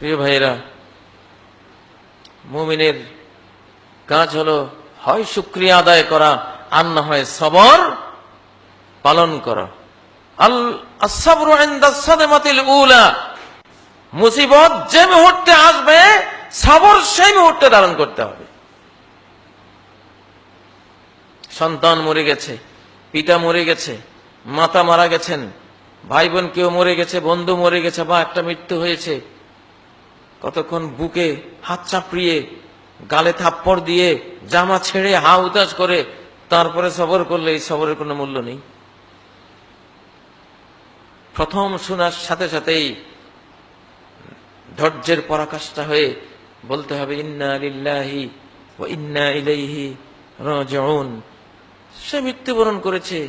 প্রিয় ভাইয়েরা, মুমিনের কাজ হলো হয় শুক্রিয়া আদায় করা আর না হয় সবর পালন করা। আল উলা। মুসিবত যে মুহূর্তে আসবে, সবর সেই মুহূর্তে ধারণ করতে হবে। সন্তান মরে গেছে, পিতা মরে গেছে, মাতা মারা গেছেন ভাই বোন কেউ মরে গেছে, বন্ধু মরে গেছে, বা একটা মৃত্যু হয়েছে কতক্ষণ বুকে হাত চাপড়িয়ে গালে থাপ্পড় দিয়ে জামা ছেড়ে হা উদাস করে তারপরে সবর করলে এই সবরের কোনো মূল্য নেই। প্রথম শোনার সাথে সাথেই ধৈর্যের পরাকাষ্ঠা হয়ে বলতে হবে, ইন্না লিল্লাহি ও ইন্না ইলাইহি রাজিউন। সে মৃত্যুবরণ করেছে,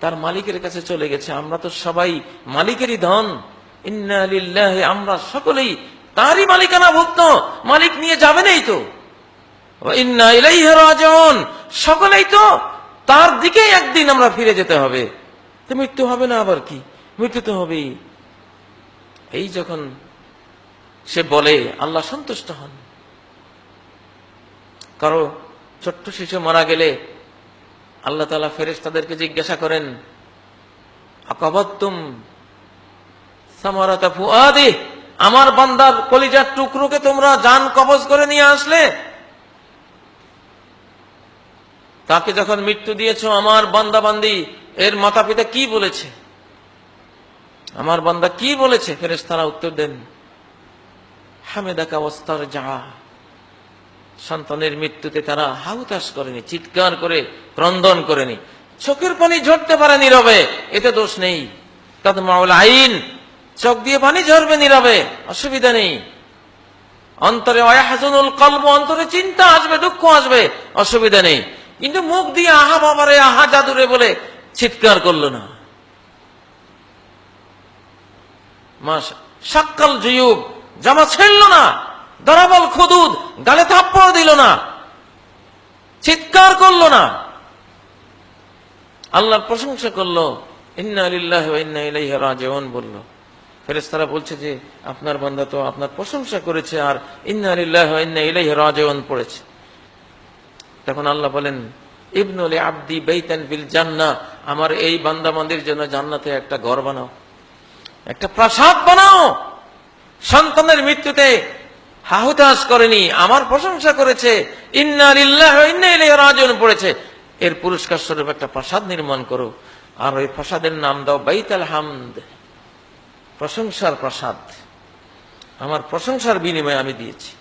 তার মালিকের কাছে চলে গেছে। আমরা তো সবাই মালিকেরই ধন। ইন্না লিল্লাহি, আমরা সকলেই তারই মালিকানা ভুক্ত। মালিক নিয়ে যাবে নেই তো সকলেই তো তার দিকেই একদিন আমরা ফিরে যেতে হবে। মৃত্যু হবে না আবার কি? মৃত্যু তো হবেই। এই যখন সে বলে, আল্লাহ সন্তুষ্ট হন। কারও ছোট্ট শিশু মারা গেলে আল্লাহ তালা ফেরেস তাদেরকে জিজ্ঞাসা করেন, আকাবাত্তুম সামারাতা ফুয়াদি আমার বান্দার কলিজার টুকরোকে তোমরা জান কবজ করে নিয়ে আসলে? তাকে যখন মৃত্যু দিয়েছ, আমার বান্দা বান্দি, এর মাতা পিতা কি বলেছে? আমার বান্দা কি বলেছে? ফেরেস তারা উত্তর দেন, হামেদাকা অবস্থার যা সন্তানের মৃত্যুতে তারা হাউতাস করেনি, চিৎকার করে, ক্রন্দন করেনি। চোখের পানি ঝরতে পারে নীরবে, এতে দোষ নেই। তাদের মাওলা আইন চোখ দিয়ে পানি ঝরবে নীরবে, অসুবিধা নেই। অন্তরে অয়াহাজনুল কল্প অন্তরে চিন্তা আসবে, দুঃখ আসবে, অসুবিধা নেই। কিন্তু মুখ দিয়ে আহা বাবারে, আহা জাদুরে বলে চিৎকার করল না। সাক্কাল জুয়ুব, জামা ছেড়ল না, দরাবল, খুদুদ, গালে থাপ্পড় দিল না, চিৎকার করল না। আল্লাহর প্রশংসা করল, ইন্না আলিল্লাহ ইন্না ইলাইহি রাজিউন বলল। ফেরেশতারা বলছে যে, আপনার বান্দা তো আপনার প্রশংসা করেছে আর ইন্না ইন্না ইলাইহি রাজিউন পড়েছে। তখন আল্লাহ বলেন ইবনুল আব্দি বাইতান বিল জান্নাহ আমার এই বান্দা বান্দির জন্য জান্নাতে একটা ঘর বানাও, একটা প্রাসাদ বানাও। সন্তানের মৃত্যুতে হাহুতাস করেনি, আমার প্রশংসা করেছে, ইন্না লিল্লাহি ইন্না ইলাইহি রাজিউন পড়েছে। এর পুরস্কার স্বরূপ একটা প্রাসাদ নির্মাণ করো, আর ওই প্রাসাদের নাম দাও বাইতাল হামদ। প্রশংসার প্রসাদ। আমার প্রশংসার বিনিময়ে আমি দিয়েছি।